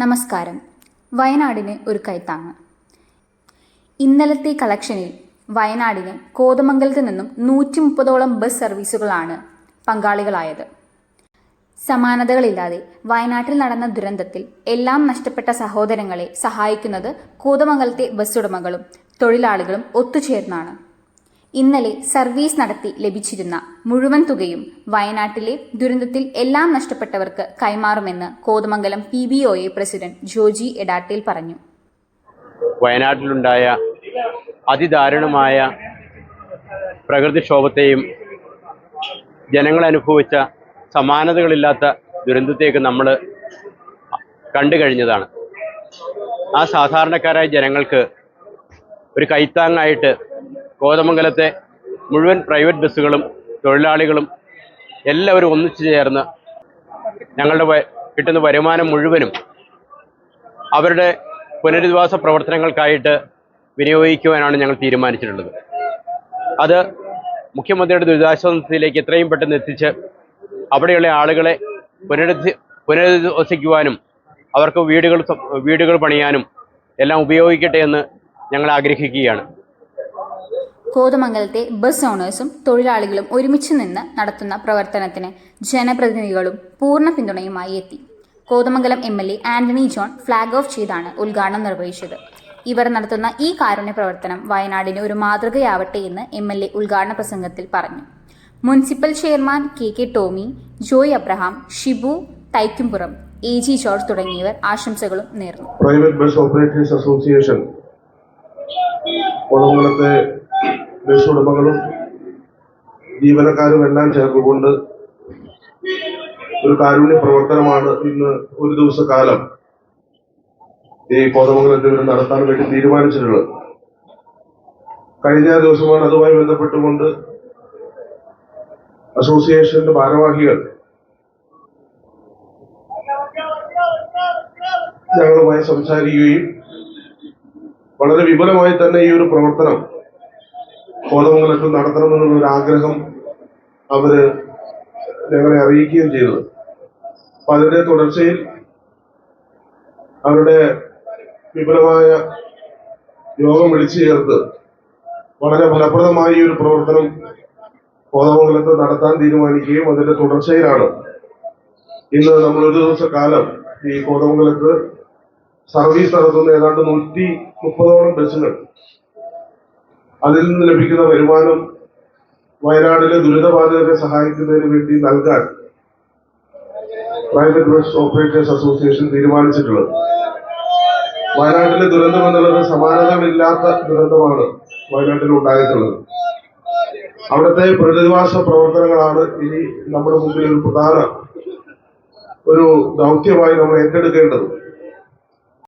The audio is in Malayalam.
നമസ്കാരം. വയനാടിന് ഒരു കൈത്താങ്ങ്. ഇന്നലത്തെ കളക്ഷനിൽ വയനാടിന് കോതമംഗലത്ത് നിന്നും നൂറ്റി മുപ്പതോളം ബസ് സർവീസുകളാണ് പങ്കാളികളായത്. സമാനതകളില്ലാതെ വയനാട്ടിൽ നടന്ന ദുരന്തത്തിൽ എല്ലാം നഷ്ടപ്പെട്ട സഹോദരങ്ങളെ സഹായിക്കുന്നത് കോതമംഗലത്തെ ബസ് ഉടമകളും തൊഴിലാളികളും ഒത്തുചേർന്നാണ്. ഇന്നലെ സർവീസ് നടത്തി ലഭിച്ചിരുന്ന മുഴുവൻ തുകയും വയനാട്ടിലെ ദുരന്തത്തിൽ എല്ലാം നഷ്ടപ്പെട്ടവർക്ക് കൈമാറുമെന്ന് Kothamangalam P B O A president Joji Edattil പറഞ്ഞു. വയനാട്ടിലുണ്ടായ അതിദാരുണമായ പ്രകൃതിക്ഷോഭത്തെയും ജനങ്ങൾ അനുഭവിച്ച സമാനതകളില്ലാത്ത ദുരന്തത്തേക്ക് നമ്മൾ കണ്ടു കഴിഞ്ഞതാണ്. ആ സാധാരണക്കാരായ ജനങ്ങൾക്ക് ഒരു കൈത്താങ്ങായിട്ട് കോതമംഗലത്തെ മുഴുവൻ പ്രൈവറ്റ് ബസ്സുകളും തൊഴിലാളികളും എല്ലാവരും ഒന്നിച്ചു ചേർന്ന് ഞങ്ങളുടെ കിട്ടുന്ന വരുമാനം മുഴുവനും അവരുടെ പുനരധിവാസ പ്രവർത്തനങ്ങൾക്കായിട്ട് വിനിയോഗിക്കുവാനാണ് ഞങ്ങൾ തീരുമാനിച്ചിട്ടുള്ളത്. അത് മുഖ്യമന്ത്രിയുടെ ദുരിതാശ്വാസത്തിലേക്ക് എത്രയും പെട്ടെന്ന് എത്തിച്ച് അവിടെയുള്ള ആളുകളെ പുനരധി പുനരധിവസിക്കുവാനും അവർക്ക് വീടുകൾ വീടുകൾ പണിയാനും എല്ലാം ഉപയോഗിക്കട്ടെ എന്ന് ഞങ്ങൾ ആഗ്രഹിക്കുകയാണ്. കോതമംഗലത്തെ ബസ് ഓണേഴ്സും തൊഴിലാളികളും ഒരുമിച്ച് നിന്ന് നടത്തുന്ന പ്രവർത്തനത്തിന് ജനപ്രതിനിധികളും പൂർണ പിന്തുണയുമായി എത്തി. Kothamangalam M L A Antony John flag off ചെയ്താണ് ഉദ്ഘാടനം നിർവഹിച്ചത്. ഇവർ നടത്തുന്ന ഈ കാരുണ്യ പ്രവർത്തനം വയനാടിന് ഒരു മാതൃകയാവട്ടെ എന്ന് എം എൽ എ ഉദ്ഘാടന പ്രസംഗത്തിൽ പറഞ്ഞു. Municipal chairman K K Tomy Joy Abraham Shibu Thaikkumpuram A G George തുടങ്ങിയവർ ആശംസകളും നേർന്നു. Private bus operators association bus ഉടമകളും ജീവനക്കാരും എല്ലാം ചേർന്നുകൊണ്ട് ഒരു കാരുണ്യ പ്രവർത്തനമാണ് ഇന്ന് ഒരു ദിവസക്കാലം ഈ കോതമംഗലത്ത് ജോലി നടത്താൻ വേണ്ടി തീരുമാനിച്ചിട്ടുള്ളത്. കഴിഞ്ഞ ദിവസമാണ് അതുമായി ബന്ധപ്പെട്ടുകൊണ്ട് അസോസിയേഷന്റെ ഭാരവാഹികൾ ഞങ്ങളുമായി സംസാരിക്കുകയും വളരെ വിപുലമായി തന്നെ ഈ ഒരു പ്രവർത്തനം കോതമംഗലത്ത് നടത്തണമെന്നുള്ള ഒരു ആഗ്രഹം അവർ ഞങ്ങളെ അറിയിക്കുകയും ചെയ്തത്. അപ്പൊ അതിന്റെ തുടർച്ചയിൽ അവരുടെ വിപുലമായ യോഗം വിളിച്ചു ചേർത്ത് വളരെ ഫലപ്രദമായ ഒരു പ്രവർത്തനം കോതമംഗലത്ത് നടത്താൻ തീരുമാനിക്കുകയും അതിന്റെ തുടർച്ചയിലാണ്. ഇന്ന് നമ്മൾ ഒരു ദിവസ കാലം ഈ കോതമംഗലത്ത് സർവീസ് നടത്തുന്ന ഏതാണ്ട് നൂറ്റി മുപ്പതോളം ബസ്സുകൾ അതിൽ നിന്ന് ലഭിക്കുന്ന വരുമാനം വയനാടിലെ ദുരിതബാധിതരെ സഹായിക്കുന്നതിന് വേണ്ടി നൽകാൻ പ്രൈവറ്റ് ബസ് ഓപ്പറേറ്റേഴ്സ് അസോസിയേഷൻ തീരുമാനിച്ചിട്ടുള്ളത്. വയനാട്ടിലെ ദുരന്തം എന്നുള്ളത് സമാനതകളില്ലാത്ത ദുരന്തമാണ് വയനാട്ടിൽ ഉണ്ടായിട്ടുള്ളത്. അവിടുത്തെ പുനരധിവാസ പ്രവർത്തനങ്ങളാണ് ഇനി നമ്മുടെ മുമ്പിൽ ഒരു പ്രധാന ഒരു ദൗത്യമായി നമ്മൾ ഏറ്റെടുക്കേണ്ടത്.